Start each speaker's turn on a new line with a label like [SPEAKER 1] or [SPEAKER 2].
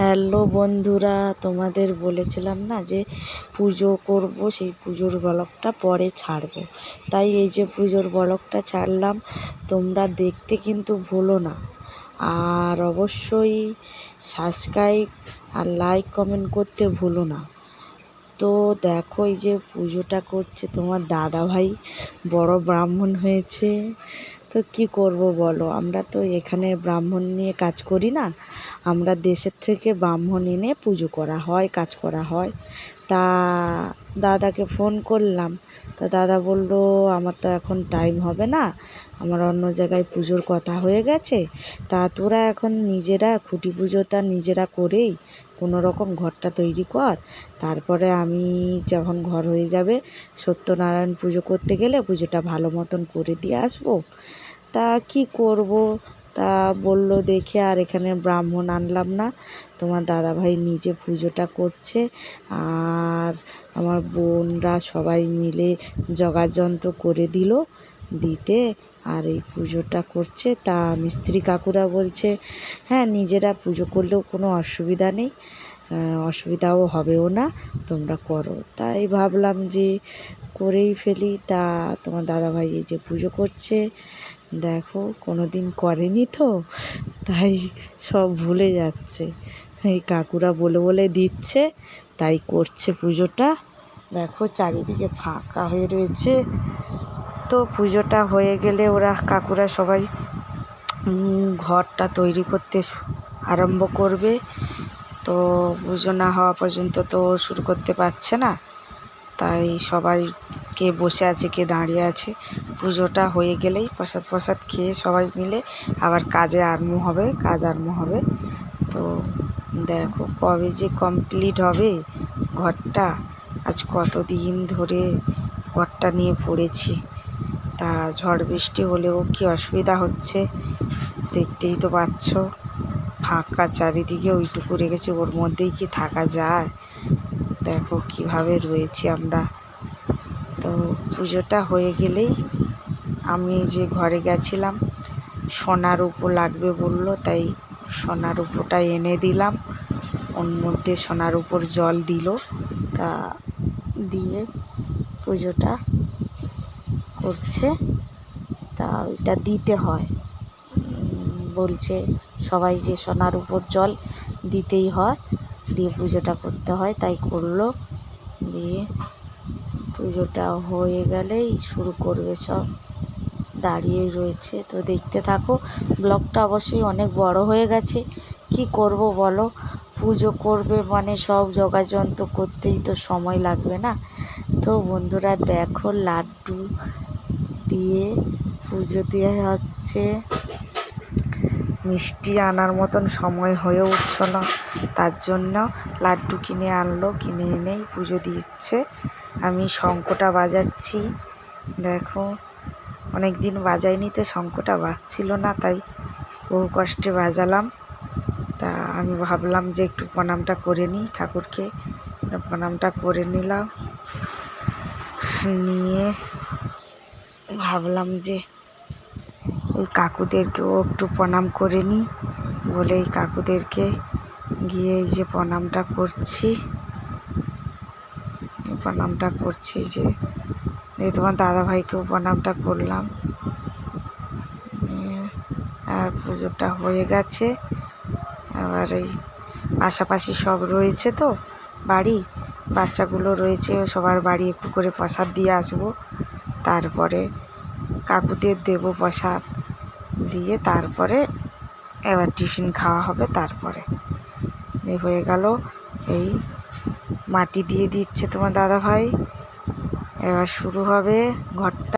[SPEAKER 1] Hello বন্ধুরা, তোমাদের বলেছিলাম না যে পুজো করব, সেই পুজোর ব্লগটা পরে ছাড়বো। তাই এই যে পুজোর ব্লগটা ছাড়লাম, তোমরা দেখতে কিন্তু ভুলো না। আর অবশ্যই সাবস্ক্রাইব আর লাইক কমেন্ট করতে ভুলো না। তো দেখো এই যে পুজোটা করছে তোমার দাদা ভাই বড় ব্রাহ্মণ হয়েছে। তো কি করব বলো? আমরা তো এখানে ব্রাহ্মণ নিয়ে কাজ করি না। আমরা দেশের থেকে ব্রাহ্মণ এনে পুজো করা হয়, কাজ করা হয়। তা দাদাকে ফোন করলাম। তা দাদা বলল, আমার তো এখন টাইম হবে না। আমার অন্য জায়গায় পুজোর কথা হয়ে গেছে। তা তোরা এখন নিজেরা খুঁটি পুজোটা নিজেরা করেই কোনো রকম ঘরটা তৈরি কর। তারপরে আমি যখন ঘর হয়ে যাবে, সত্যনারায়ণ পুজো করতে গেলে পুজোটা ভালো মতন করে দিয়ে আসব। তা কি করব? তা বলল, দেখে আর এখানে ব্রাহ্মণ আনলাম না। তোমার দাদাভাই নিজে পুজোটা করছে। আর আমার বোনরা সবাই মিলে জগাযন্ত্র করে দিল। দিতে আর এই পুজোটা করছে। তা মিস্ত্রি কাকুরা বলছে হ্যাঁ নিজেরা পুজো করলেও কোনো অসুবিধা নেই। অসুবিধাও হবেও না। তোমরা করো। তাই ভাবলাম যে করেই ফেলি। তা তোমার দাদাভাই এই যে পুজো করছে দেখো কোনো দিন করেনি তো? তাই সব ভুলে যাচ্ছে। এই কাকুরা বলে বলে দিচ্ছে, তাই করছে পুজোটা। দেখো, চারিদিকে ফাঁকা হয়ে রয়েছে। তো পুজোটা হয়ে গেলে ওরা কাকুরা সবাই ঘরটা তৈরি করতে আরম্ভ করবে। তো পুজো না হওয়া পর্যন্ত তো শুরু করতে পারছে না। তাই সবাই কে বসে আছে, কে দাঁড়িয়ে আছে, পুজোটা হয়ে গেলেই প্রসাদ প্রসাদ খেয়ে সবাই মিলে আবার কাজে আরম্ভ হবে, কাজ আরম্ভ হবে। তো দেখো কবে যে কমপ্লিট হবে ঘরটা, আজ কত দিন ধরে ঘরটা নিয়ে পড়েছি। তা ঝড় বৃষ্টি হলেও কি অসুবিধা হচ্ছে দেখতেই তো পাচ্ছ। ফাঁকা চারিদিকে ওইটুকু রেখেছি, ওর মধ্যেই কি থাকা যায়? দেখো কীভাবে রয়েছি আমরা। তো পুজোটা হয়ে গেলেই আমি যে ঘরে গেছিলাম, সোনার উপো লাগবে বলল, তাই সোনার উপোটা এনে দিলাম। ওর মধ্যে সোনার উপর জল দিল, তা দিয়ে পুজোটা করছে। তা ওইটা দিতে হয়। বলছে সবাই যে সোনার উপর জল দিতেই হয়। দিয়ে পুজোটা করতে হয়, তাই করল। দিয়ে পুজোটা হয়ে গেলেই শুরু করবে সব। দাঁড়িয়ে রয়েছে। তো দেখতে থাকো, ব্লগটা অবশ্যই অনেক বড় হয়ে গেছে। কি করব বলো? পুজো করবে মানে সব যোগাযন্ত্র করতেই তো সময় লাগবে না। তো বন্ধুরা দেখো, লাড্ডু দিয়ে পুজো দিয়ে হচ্ছে। মিষ্টি আনার মতন সময় হয়ে উঠছিল না। তার জন্য লাড্ডু কিনে আনলো, কিনে এনেই পুজো দিচ্ছে। আমি শঙ্খটা বাজাচ্ছি। দেখো অনেক দিন বাজাইনি তো শঙ্খটা বাজছিল না, তাই বহু কষ্টে বাজালাম। তা আমি ভাবলাম যে একটু প্রণামটা করে নিই ঠাকুরকে। প্রণামটা করে নিলাম। নিয়ে ভাবলাম যে এই কাকুদেরকেও একটু প্রণাম করে নিই। বলে এই কাকুদেরকে গিয়ে এই যে প্রণামটা করছি। প্রণামটা করছি যে তোমার দাদাভাইকেও প্রণামটা করলাম। আর পুজোটা হয়ে গেছে। এবার এই পাশাপাশি সব রয়েছে তো, বাড়ি। বাচ্চাগুলো রয়েছে, সবার বাড়ি একটু করে প্রসাদ দিয়ে আসব। তারপরে কাকুদের দেবো প্রসাদ দিয়ে তারপরে এবার টিফিন খাওয়া হবে তারপরে। হয়ে গেল। এই মাটি দিয়ে দিচ্ছে তোমার দাদাভাই। এবার শুরু হবে ঘরটা।